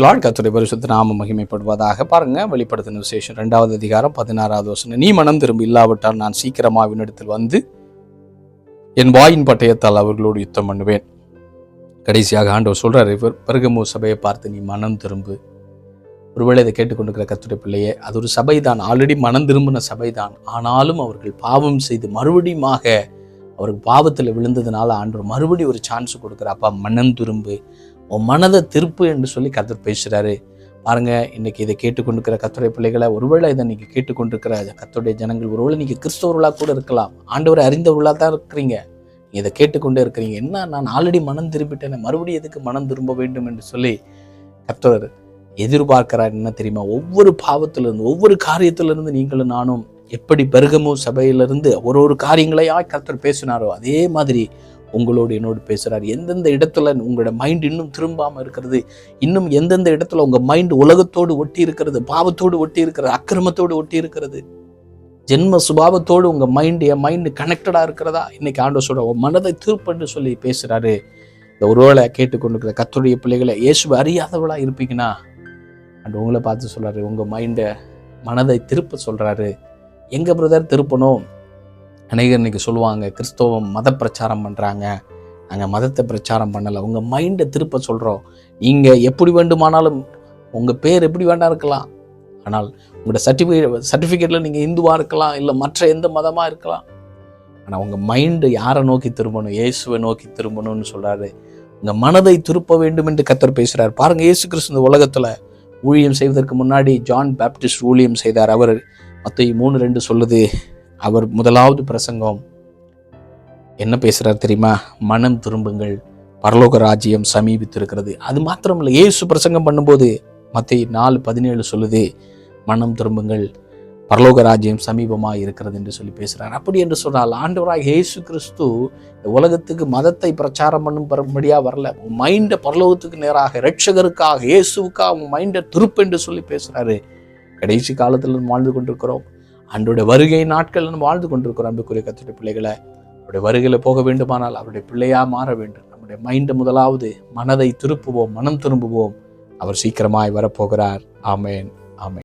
கத்துடைய பரிசுத்த நாம மகிமைப்படுவதாக பாருங்க. வெளிப்படுத்தின விசேஷம் ரெண்டாவது அதிகாரம் பதினாறாவது வசனம். நீ மனம் திரும்ப இல்லாவிட்டால் நான் சீக்கிரமாக வினிடத்தில் வந்து என் வாயின் பட்டயத்தால் அவர்களோடு யுத்தம் பண்ணுவேன். கடைசியாக ஆண்டவர் சொல்றார் இவர் பெருகமு சபையை பார்த்து நீ மனம் திரும்பு. ஒருவேளை இதை கேட்டுக்கொண்டிருக்கிற கத்துரை பிள்ளையே அது ஒரு சபைதான். ஆல்ரெடி மனம் திரும்பின சபைதான். ஆனாலும் அவர்கள் பாவம் செய்து மறுபடியுமாக அவர்கள் பாவத்தில் விழுந்ததுனால ஆண்டவர் மறுபடியும் ஒரு சான்ஸ் கொடுக்குற அப்பா மனம் திரும்பு. உன் மனதை திருப்பு என்று சொல்லி கத்தர் பேசுகிறாரு பாருங்க இன்னைக்கு இதை கேட்டுக்கொண்டிருக்கிற கத்துடைய பிள்ளைகளை ஒருவேளை இதை நீங்கள் கேட்டுக்கொண்டிருக்கிற கத்துடைய ஜனங்கள் ஒருவேளை நீங்கள் கிறிஸ்தவர்களாக கூட இருக்கலாம். ஆண்டவரை அறிந்தவர்களாக தான் இருக்கிறீங்க. இதை கேட்டுக்கொண்டே இருக்கிறீங்க. என்ன? நான் ஆல்ரெடி மனம் திரும்பிட்டேன் மறுபடியும் எதுக்கு மனம் திரும்ப வேண்டும் என்று சொல்லி கத்தர் எதிர்பார்க்கிறார். என்ன தெரியுமா? ஒவ்வொரு பாவத்திலிருந்து ஒவ்வொரு காரியத்திலிருந்து நீங்களும் நானும் எப்படி பெருகமோ சபையிலிருந்து ஒரு ஒரு காரியங்களையா கத்தர் பேசினாரோ அதே மாதிரி உங்களோடு என்னோடு பேசுகிறார் எந்தெந்த இடத்துல உங்களோட மைண்ட் இன்னும் திரும்பாமல் இருக்கிறது? இன்னும் எந்தெந்த இடத்துல உங்கள் மைண்ட் உலகத்தோடு ஒட்டி இருக்கிறது? பாவத்தோடு ஒட்டி இருக்கிறது? அக்கிரமத்தோடு ஒட்டி இருக்கிறது? ஜென்ம சுபாவத்தோடு உங்கள் மைண்ட் என் மைண்டு கனெக்டடாக இருக்கிறதா? இன்னைக்கு ஆண்டவர் சொல்ற உன் மனதை திருப்பன்னு சொல்லி பேசுகிறாரு இந்த ஒருவேளை கேட்டுக்கொண்டிருக்கிற கத்துடைய பிள்ளைகளை இயேசுவை அறியாதவளாக இருப்பீங்கன்னா அண்ட் உங்களை பார்த்து சொல்கிறாரு உங்கள் மைண்டை மனதை திருப்ப சொல்கிறாரு எங்கள் பிரதர் திருப்பணும்? அநேகர் இன்றைக்கி சொல்லுவாங்க கிறிஸ்தவம் மத பிரச்சாரம் பண்ணுறாங்க நாங்கள் மதத்தை பிரச்சாரம் பண்ணலை. உங்கள் மைண்டை திருப்ப சொல்கிறோம் நீங்கள் எப்படி வேண்டுமானாலும் உங்கள் பேர் எப்படி வேண்டாம் இருக்கலாம். ஆனால் உங்களோட சர்டிஃபிகேட் சர்டிஃபிகேட்டில் நீங்கள் இந்துவாக இருக்கலாம் இல்லை மற்ற எந்த மதமாக இருக்கலாம். ஆனால் உங்கள் மைண்டு யாரை நோக்கி திரும்பணும்? இயேசுவை நோக்கி திரும்பணும்னு சொல்கிறாரு உங்கள் மனதை திருப்ப வேண்டும் என்று கத்தர் பேசுகிறார் பாருங்கள் இயேசு கிறிஸ்து இந்த உலகத்தில் ஊழியம் செய்வதற்கு முன்னாடி ஜான் பேப்டிஸ்ட் ஊழியம் செய்தார். அவர் மற்ற மூணு ரெண்டு சொல்லுது. அவர் முதலாவது பிரசங்கம். என்ன பேசுகிறார் தெரியுமா? மனம் திரும்புங்கள். பரலோக ராஜ்யம் சமீபித்திருக்கிறது. அது மாத்திரம் இல்லை ஏசு பிரசங்கம் பண்ணும்போது மற்ற நாலு பதினேழு சொல்லுது மனம் திரும்புங்கள். பரலோக ராஜ்யம் சமீபமாக இருக்கிறது என்று சொல்லி பேசுகிறார் அப்படி என்று சொன்னால் ஆண்டவராக இயேசு கிறிஸ்து இந்த உலகத்துக்கு மதத்தை பிரச்சாரம் பண்ணும் பரும்படியாக வரல. உன் மைண்டை பரலோகத்துக்கு நேராக ரட்சகருக்காக இயேசுக்காக உன் மைண்டை திருப்பு என்று சொல்லி பேசுகிறாரு கடைசி காலத்தில் வாழ்ந்து கொண்டிருக்கிறோம். அன்றைய வருகை நாட்கள் நம்ம வாழ்ந்து கொண்டிருக்கிறோம் அன்புக்குரிய கத்துடைய பிள்ளைகளை. அவருடைய வருகையில் போக வேண்டுமானால் அவருடைய பிள்ளையாக மாற வேண்டும். நம்முடைய மைண்டு முதலாவது மனதை திருப்புவோம் மனம் திரும்புவோம். அவர் சீக்கிரமாய் வரப்போகிறார். ஆமேன் ஆமேன்.